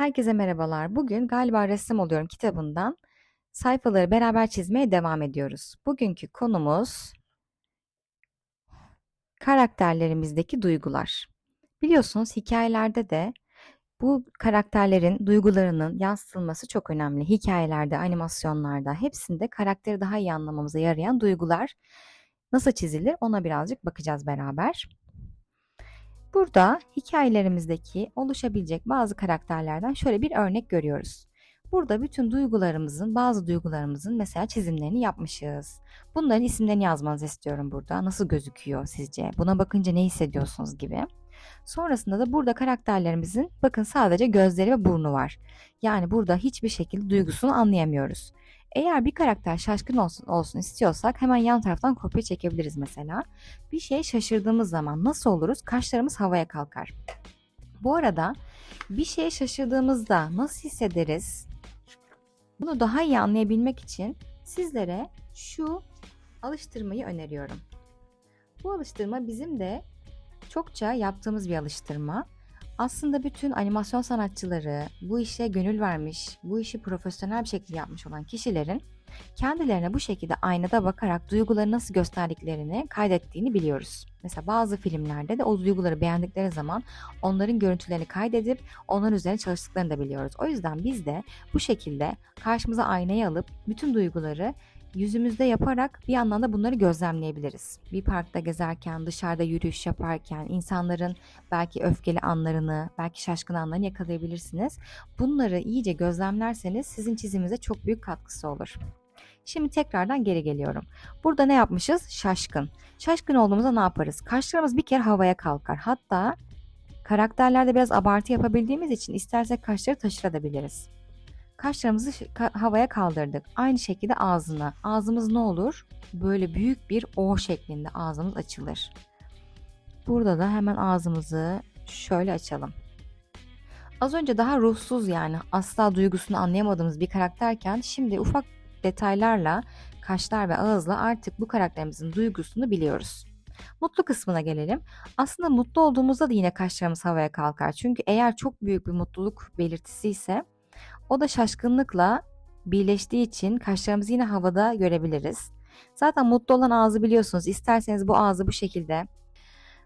Herkese merhabalar. Bugün Galiba Ressam Oluyorum kitabından sayfaları beraber çizmeye devam ediyoruz. Bugünkü konumuz karakterlerimizdeki duygular. Biliyorsunuz hikayelerde de bu karakterlerin duygularının yansıtılması çok önemli. Hikayelerde, animasyonlarda hepsinde karakteri daha iyi anlamamıza yarayan duygular nasıl çizilir ona birazcık bakacağız beraber. Burada hikayelerimizdeki oluşabilecek bazı karakterlerden şöyle bir örnek görüyoruz. Burada bütün duygularımızın, bazı duygularımızın mesela çizimlerini yapmışız. Bunların isimlerini yazmanızı istiyorum burada. Nasıl gözüküyor sizce? Buna bakınca ne hissediyorsunuz gibi. Sonrasında da burada karakterlerimizin bakın sadece gözleri ve burnu var. Yani burada hiçbir şekilde duygusunu anlayamıyoruz. Eğer bir karakter şaşkın olsun, olsun istiyorsak hemen yan taraftan kopya çekebiliriz mesela. Bir şey şaşırdığımız zaman nasıl oluruz? Kaşlarımız havaya kalkar. Bu arada bir şeye şaşırdığımızda nasıl hissederiz? Bunu daha iyi anlayabilmek için sizlere şu alıştırmayı öneriyorum. Bu alıştırma bizim de çokça yaptığımız bir alıştırma. Aslında bütün animasyon sanatçıları, bu işe gönül vermiş, bu işi profesyonel bir şekilde yapmış olan kişilerin kendilerine bu şekilde aynada bakarak duyguları nasıl gösterdiklerini kaydettiğini biliyoruz. Mesela bazı filmlerde de o duyguları beğendikleri zaman onların görüntülerini kaydedip onların üzerine çalıştıklarını da biliyoruz. O yüzden biz de bu şekilde karşımıza aynayı alıp bütün duyguları yüzümüzde yaparak bir yandan da bunları gözlemleyebiliriz. Bir parkta gezerken, dışarıda yürüyüş yaparken insanların belki öfkeli anlarını, belki şaşkın anlarını yakalayabilirsiniz. Bunları iyice gözlemlerseniz sizin çiziminize çok büyük katkısı olur. Şimdi tekrardan geri geliyorum. Burada ne yapmışız? Şaşkın. Şaşkın olduğumuzda ne yaparız? Kaşlarımız bir kere havaya kalkar. Hatta karakterlerde biraz abartı yapabildiğimiz için istersek kaşları taşırabiliriz. Kaşlarımızı havaya kaldırdık. Aynı şekilde ağzına. Ağzımız ne olur? Böyle büyük bir O şeklinde ağzımız açılır. Burada da hemen ağzımızı şöyle açalım. Az önce daha ruhsuz yani asla duygusunu anlayamadığımız bir karakterken şimdi ufak detaylarla, kaşlar ve ağızla artık bu karakterimizin duygusunu biliyoruz. Mutlu kısmına gelelim. Aslında mutlu olduğumuzda da yine kaşlarımız havaya kalkar. Çünkü eğer çok büyük bir mutluluk belirtisi ise o da şaşkınlıkla birleştiği için kaşlarımızı yine havada görebiliriz. Zaten mutlu olan ağzı biliyorsunuz. İsterseniz bu ağzı bu şekilde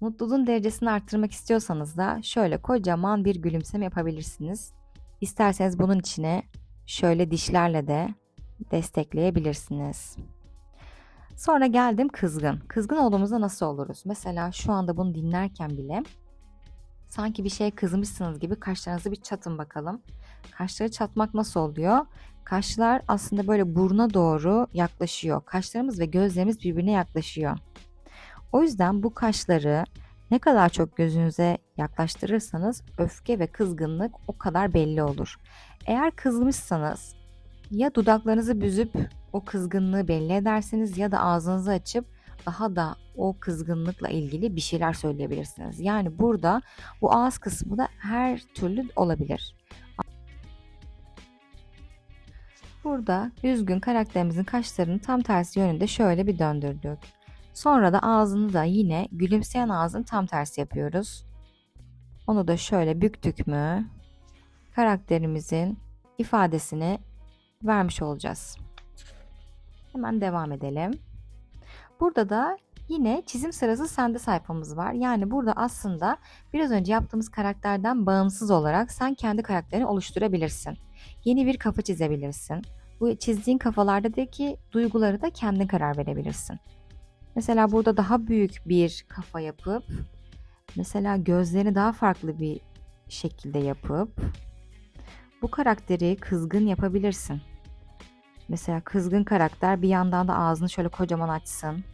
mutluluğun derecesini arttırmak istiyorsanız da şöyle kocaman bir gülümseme yapabilirsiniz. İsterseniz bunun içine şöyle dişlerle de destekleyebilirsiniz. Sonra geldim kızgın. Kızgın olduğumuzda nasıl oluruz? Mesela şu anda bunu dinlerken bile sanki bir şeye kızmışsınız gibi kaşlarınızı bir çatın bakalım. Kaşları çatmak nasıl oluyor? Kaşlar aslında böyle buruna doğru yaklaşıyor. Kaşlarımız ve gözlerimiz birbirine yaklaşıyor. O yüzden bu kaşları ne kadar çok gözünüze yaklaştırırsanız öfke ve kızgınlık o kadar belli olur. Eğer kızmışsanız ya dudaklarınızı büzüp o kızgınlığı belli edersiniz ya da ağzınızı açıp daha da o kızgınlıkla ilgili bir şeyler söyleyebilirsiniz. Yani burada bu ağız kısmı da her türlü olabilir. Burada üzgün karakterimizin kaşlarını tam tersi yönünde şöyle bir döndürdük. Sonra da ağzını da yine gülümseyen ağzın tam tersi yapıyoruz. Onu da şöyle büktük mü karakterimizin ifadesini vermiş olacağız. Hemen devam edelim. Burada da yine çizim sırası sende sayfamız var. Yani burada aslında biraz önce yaptığımız karakterden bağımsız olarak sen kendi karakterini oluşturabilirsin. Yeni bir kafa çizebilirsin. Bu çizdiğin kafalardaki duyguları da kendin karar verebilirsin. Mesela burada daha büyük bir kafa yapıp mesela gözlerini daha farklı bir şekilde yapıp bu karakteri kızgın yapabilirsin. Mesela kızgın karakter bir yandan da ağzını şöyle kocaman açsın.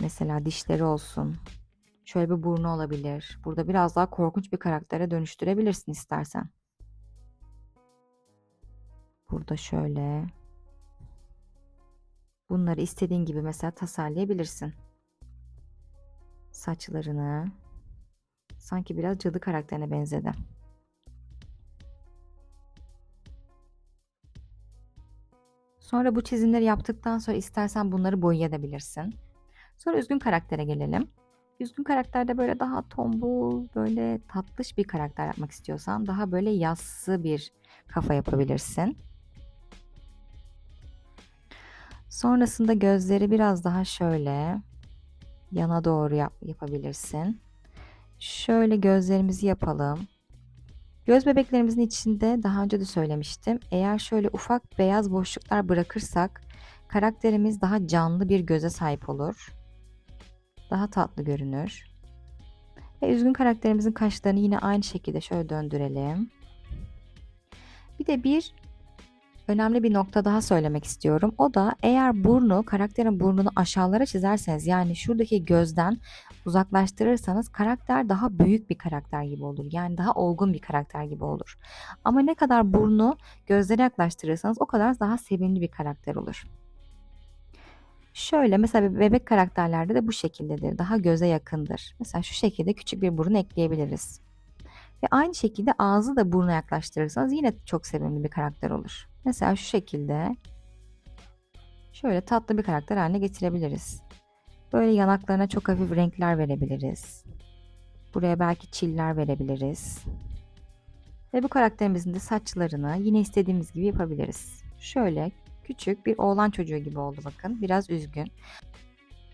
Mesela dişleri olsun. Şöyle bir burnu olabilir. Burada biraz daha korkunç bir karaktere dönüştürebilirsin istersen. Burada şöyle. Bunları istediğin gibi mesela tasarlayabilirsin. Saçlarını. Sanki biraz cadı karakterine benzedi. Sonra bu çizimleri yaptıktan sonra istersen bunları boyayabilirsin. Sonra üzgün karaktere gelelim. Üzgün karakterde böyle daha tombul, böyle tatlış bir karakter yapmak istiyorsan daha böyle yassı bir kafa yapabilirsin. Sonrasında gözleri biraz daha şöyle yana doğru yap yapabilirsin. Şöyle gözlerimizi yapalım. Göz bebeklerimizin içinde daha önce de söylemiştim. Eğer şöyle ufak beyaz boşluklar bırakırsak karakterimiz daha canlı bir göze sahip olur. Daha tatlı görünür. Ve üzgün karakterimizin kaşlarını yine aynı şekilde şöyle döndürelim. Bir de bir önemli bir nokta daha söylemek istiyorum. O da eğer burnu, karakterin burnunu aşağılara çizerseniz yani şuradaki gözden uzaklaştırırsanız karakter daha büyük bir karakter gibi olur. Yani daha olgun bir karakter gibi olur. Ama ne kadar burnu gözlere yaklaştırırsanız o kadar daha sevimli bir karakter olur. Şöyle mesela bebek karakterlerde de bu şekildedir. Daha göze yakındır. Mesela şu şekilde küçük bir burun ekleyebiliriz. Ve aynı şekilde ağzı da buruna yaklaştırırsanız yine çok sevimli bir karakter olur. Mesela şu şekilde şöyle tatlı bir karakter haline getirebiliriz. Böyle yanaklarına çok hafif renkler verebiliriz. Buraya belki çiller verebiliriz. Ve bu karakterimizin de saçlarını yine istediğimiz gibi yapabiliriz. Şöyle küçük bir oğlan çocuğu gibi oldu bakın. Biraz üzgün.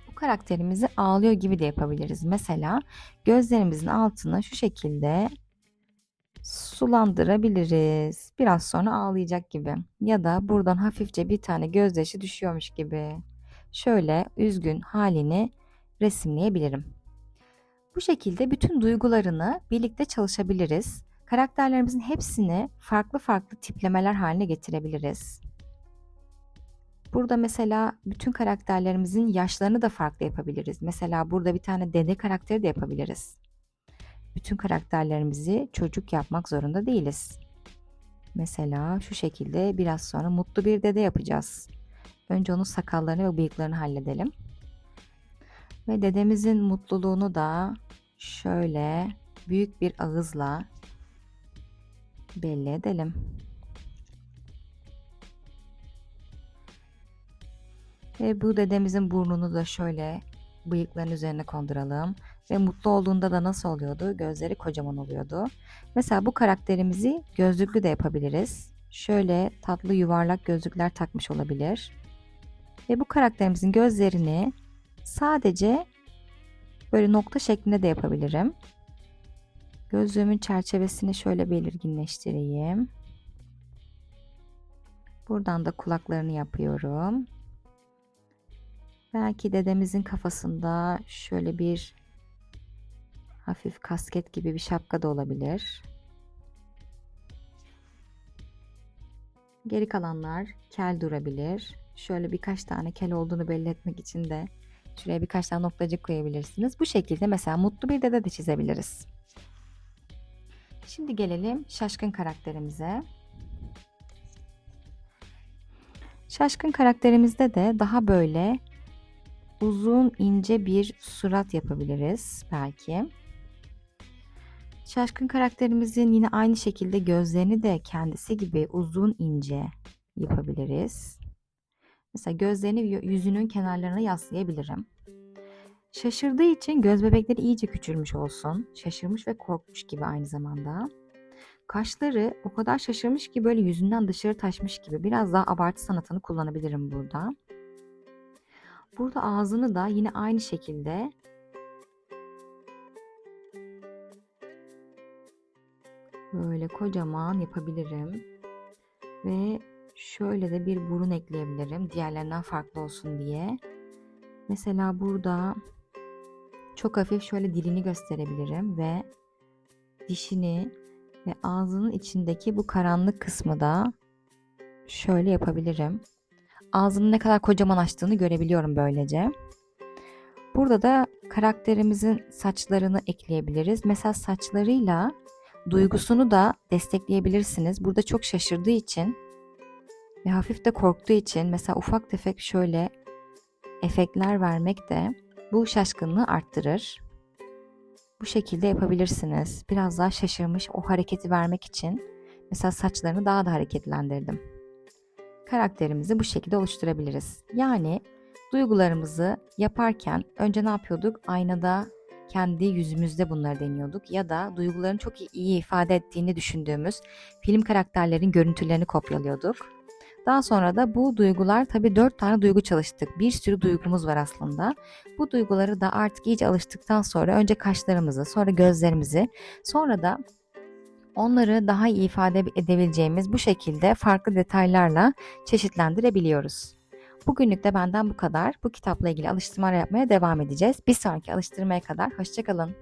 Bu karakterimizi ağlıyor gibi de yapabiliriz. Mesela gözlerimizin altını şu şekilde sulandırabiliriz. Biraz sonra ağlayacak gibi. Ya da buradan hafifçe bir tane gözyaşı düşüyormuş gibi. Şöyle üzgün halini resimleyebilirim. Bu şekilde bütün duygularını birlikte çalışabiliriz. Karakterlerimizin hepsini farklı farklı tiplemeler haline getirebiliriz. Burada mesela bütün karakterlerimizin yaşlarını da farklı yapabiliriz. Mesela burada bir tane dede karakteri de yapabiliriz. Bütün karakterlerimizi çocuk yapmak zorunda değiliz. Mesela şu şekilde biraz sonra mutlu bir dede yapacağız. Önce onun sakallarını ve bıyıklarını halledelim. Ve dedemizin mutluluğunu da şöyle büyük bir ağızla belli edelim. Ve bu dedemizin burnunu da şöyle bıyıkların üzerine konduralım. Ve mutlu olduğunda da nasıl oluyordu? Gözleri kocaman oluyordu. Mesela bu karakterimizi gözlüklü de yapabiliriz. Şöyle tatlı yuvarlak gözlükler takmış olabilir. Ve bu karakterimizin gözlerini sadece böyle nokta şeklinde de yapabilirim. Gözlüğümün çerçevesini şöyle belirginleştireyim. Buradan da kulaklarını yapıyorum. Belki dedemizin kafasında şöyle bir hafif kasket gibi bir şapka da olabilir. Geri kalanlar kel durabilir. Şöyle birkaç tane kel olduğunu belli etmek için de şuraya birkaç tane noktacık koyabilirsiniz. Bu şekilde mesela mutlu bir dede de çizebiliriz. Şimdi gelelim şaşkın karakterimize. Şaşkın karakterimizde de daha böyle uzun ince bir surat yapabiliriz belki. Şaşkın karakterimizin yine aynı şekilde gözlerini de kendisi gibi uzun ince yapabiliriz. Mesela gözlerini yüzünün kenarlarına yaslayabilirim. Şaşırdığı için göz bebekleri iyice küçülmüş olsun. Şaşırmış ve korkmuş gibi aynı zamanda. Kaşları o kadar şaşırmış ki böyle yüzünden dışarı taşmış gibi. Biraz daha abartı sanatını kullanabilirim burada. Burada ağzını da yine aynı şekilde böyle kocaman yapabilirim. Ve şöyle de bir burun ekleyebilirim diğerlerinden farklı olsun diye. Mesela burada çok hafif şöyle dilini gösterebilirim ve dişini ve ağzının içindeki bu karanlık kısmı da şöyle yapabilirim. Ağzının ne kadar kocaman açtığını görebiliyorum böylece. Burada da karakterimizin saçlarını ekleyebiliriz. Mesela saçlarıyla duygusunu da destekleyebilirsiniz. Burada çok şaşırdığı için ve hafif de korktuğu için mesela ufak tefek şöyle efektler vermek de bu şaşkınlığı arttırır. Bu şekilde yapabilirsiniz. Biraz daha şaşırmış o hareketi vermek için mesela saçlarını daha da hareketlendirdim. Karakterimizi bu şekilde oluşturabiliriz. Yani duygularımızı yaparken önce ne yapıyorduk? Aynada kendi yüzümüzde bunları deniyorduk ya da duyguların çok iyi ifade ettiğini düşündüğümüz film karakterlerin görüntülerini kopyalıyorduk. Daha sonra da bu duygular tabii dört tane duygu çalıştık. Bir sürü duygumuz var aslında. Bu duyguları da artık iyice alıştıktan sonra önce kaşlarımızı, sonra gözlerimizi, sonra da onları daha iyi ifade edebileceğimiz bu şekilde farklı detaylarla çeşitlendirebiliyoruz. Bugünlük de benden bu kadar. Bu kitapla ilgili alıştırmalar yapmaya devam edeceğiz. Bir sonraki alıştırmaya kadar hoşçakalın.